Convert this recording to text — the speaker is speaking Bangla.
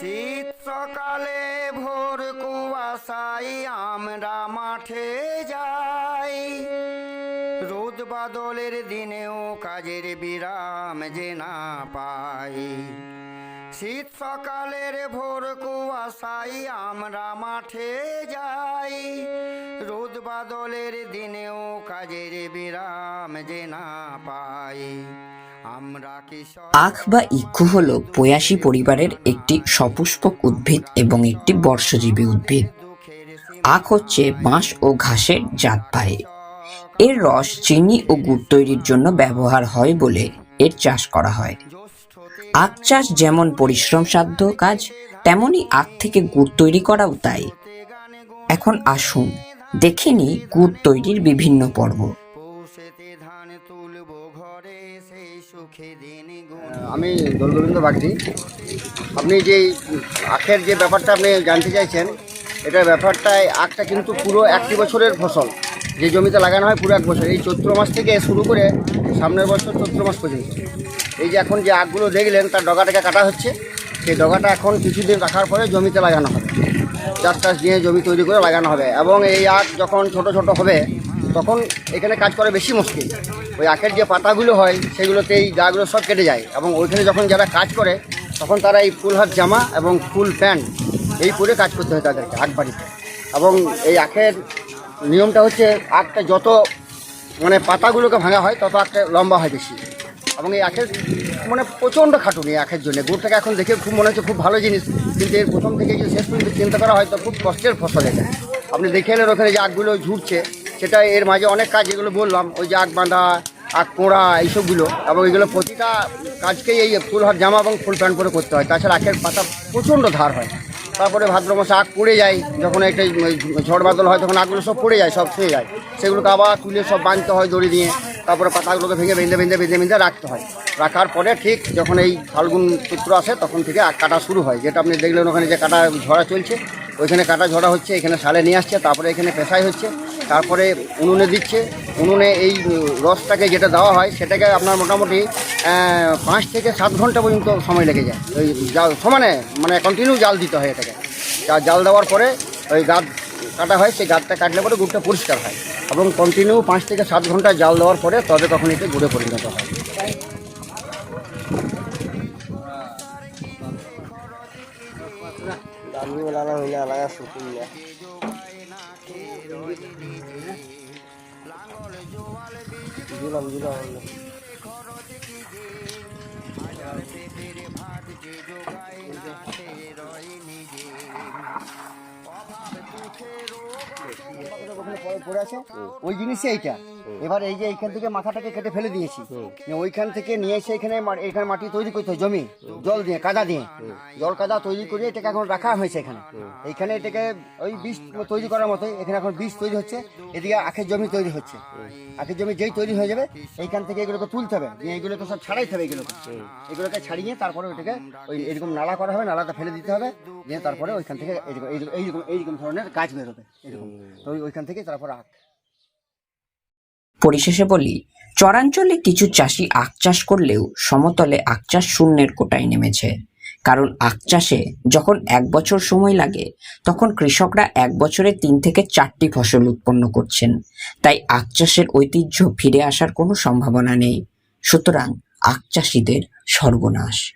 শীত সকালে ভোর কুয়াশায় আমরা মাঠে যাই। রোদ বাদলের দিনেও কাজের বিরাম যে না পাই। শীত সকালের ভোর কুয়াশায় আমরা মাঠে যাই। রোদ বাদলের দিনেও কাজের বিরাম যে না পাই। আখ বা ইক্ষু হল পয়াসী পরিবারের একটি সপুষ্পক উদ্ভিদ এবং একটি বর্ষজীবী উদ্ভিদ। আখ হচ্ছে বাঁশ ও ঘাসের জাত ভাই এর রস চিনি ও গুড় তৈরির জন্য ব্যবহার হয় বলে এর চাষ করা হয়। আখ চাষ যেমন পরিশ্রম সাধ্য কাজ তেমনি আখ থেকে গুড় তৈরি করাও তাই। এখন আসুন দেখে নিই গুড় তৈরির বিভিন্ন পর্ব। আমি দোলগোবিন্দ বাগদি। আপনি যে আখের যে ব্যাপারটা আপনি জানতে চাইছেন এটার ব্যাপারটায় আখটা কিন্তু পুরো একটি বছরের ফসল। যে জমিতে লাগানো হয় পুরো এক বছর। এই চৈত্র মাস থেকে শুরু করে সামনের বছর চৈত্র মাস পর্যন্ত। এই যে এখন যে আখগুলো দেখলেন, তার ডগাটাকে কাটা হচ্ছে। সেই ডগাটা এখন কিছুদিন রাখার পরে জমিতে লাগানো হবে। চাষ টাস দিয়ে জমি তৈরি করে লাগানো হবে। এবং এই আখ যখন ছোট ছোট হবে তখন এখানে কাজ করা বেশি মুশকিল। ওই আখের যে পাতাগুলো হয় সেগুলোতে এই গাগুলো সব কেটে যায় এবং ওইখানে যখন যারা কাজ করে, তখন তারা এই ফুল হাত জামা এবং ফুল প্যান্ট এই পরে কাজ করতে হয় তাদেরকে আখ বাড়িতে। এবং এই আখের নিয়মটা হচ্ছে, আখটা যত মানে পাতাগুলোকে ভাঙা হয়, তত আখটা লম্বা হয় বেশি। এবং এই আখের মানে প্রচণ্ড খাটুনি আখের জন্য। গুড়টাকে এখন দেখে খুব মনে হচ্ছে খুব ভালো জিনিস, কিন্তু এর প্রথম থেকে যদি শেষ পর্যন্ত চিন্তা করা হয়, তো খুব কষ্টের ফসল এটা। আপনি দেখে এলেন ওখানে যে আখগুলো ঝুড়ছে সেটা এর মাঝে অনেক কাজ যেগুলো বললাম, ওই যে আখ বাঁধা আখ কোড়া এইসবগুলো। এবং এগুলো প্রতিটা কাজকেই এই ফুল হাত জামা এবং ফুল প্যান্ট পরে করতে হয়। তাছাড়া আখের পাতা প্রচণ্ড ধার হয়। তারপরে ভাদ্র মাসে আখ পড়ে যায়, যখন একটা ঝড় বাদল হয় তখন আখগুলো সব পড়ে যায়, সব ছুঁয়ে যায়। সেগুলোকে আবার তুলে সব বাঁধতে হয় দড়ি দিয়ে। তারপরে পাতাগুলোকে ভেঙে বেঁধে বেঁধে বেঁধে বেঁধে রাখতে হয়। রাখার পরে ঠিক যখন এই ফাল্গুন চিত্র আসে তখন থেকে আখ কাটা শুরু হয়। যেটা আপনি দেখলেন ওখানে যে কাটা ঝরা চলছে, ওইখানে কাটা ঝরা হচ্ছে, এখানে সালে নিয়ে আসছে, তারপরে এখানে পেশাই হচ্ছে। তারপরে উনুনে দিচ্ছে। উনুনে এই রসটাকে যেটা দেওয়া হয়, সেটাকে আপনার মোটামুটি পাঁচ থেকে সাত ঘণ্টা পর্যন্ত সময় লেগে যায়। ওই জাল, সমানে মানে কন্টিনিউ জাল দিতে হয় এটাকে। জাল দেওয়ার পরে ওই গাছ কাটা হয়, সেই গাছটা কাটলে পরে গুড়টা পরিষ্কার হয়। এবং কন্টিনিউ পাঁচ থেকে সাত ঘণ্টা জাল দেওয়ার পরে তবে তখন এতে গুড়ে পরিণত হয়। ওখানে দিলাম পড়ে আছে ওই জিনিসই এইটা এবার এই যে এইখান থেকে মাথাটাকে কেটে ফেলে দিয়েছি। ওইখান থেকে নিয়ে এসে এখানে এখানে মাটি তৈরি করতে জমি জল দিয়ে কাদা দিয়ে। জল কাদা তৈরি করে এটাকে এখন রাখা হয়েছে এখানে। এইখানে এটাকে ওই বীজ তৈরি করার মতোই এখানে এখন বীজ তৈরি হচ্ছে এদিকে আখের জমি তৈরি হচ্ছে। আখের জমি যেই তৈরি হয়ে যাবে এইখান থেকে এগুলোকে তুলতে হবে। দিয়ে এগুলোকে সব ছাড়াইতে হবে এগুলোকে। এগুলোকে ছাড়িয়ে তারপরে ওইটাকে ওই এরকম নালা করা হবে নালাটা ফেলে দিতে হবে। দিয়ে তারপরে ওইখান থেকে এইরকম এইরকম এইরকম এইরকম ধরনের গাছ বেরোবে এরকম। তো ওইখান থেকে তারপর আখ। পরিশেষে বলি, চরাঞ্চলে কিছু চাষি আখ চাষ করলেও সমতলে আখ চাষ শূন্যের কোটায় নেমেছে। কারণ আখ চাষে যখন এক বছর সময় লাগে, তখন কৃষকরা এক বছরে তিন থেকে চারটি ফসল উৎপন্ন করছেন। তাই আখ চাষের ঐতিহ্য ফিরে আসার কোনো সম্ভাবনা নেই। সুতরাং আখ চাষিদের সর্বনাশ।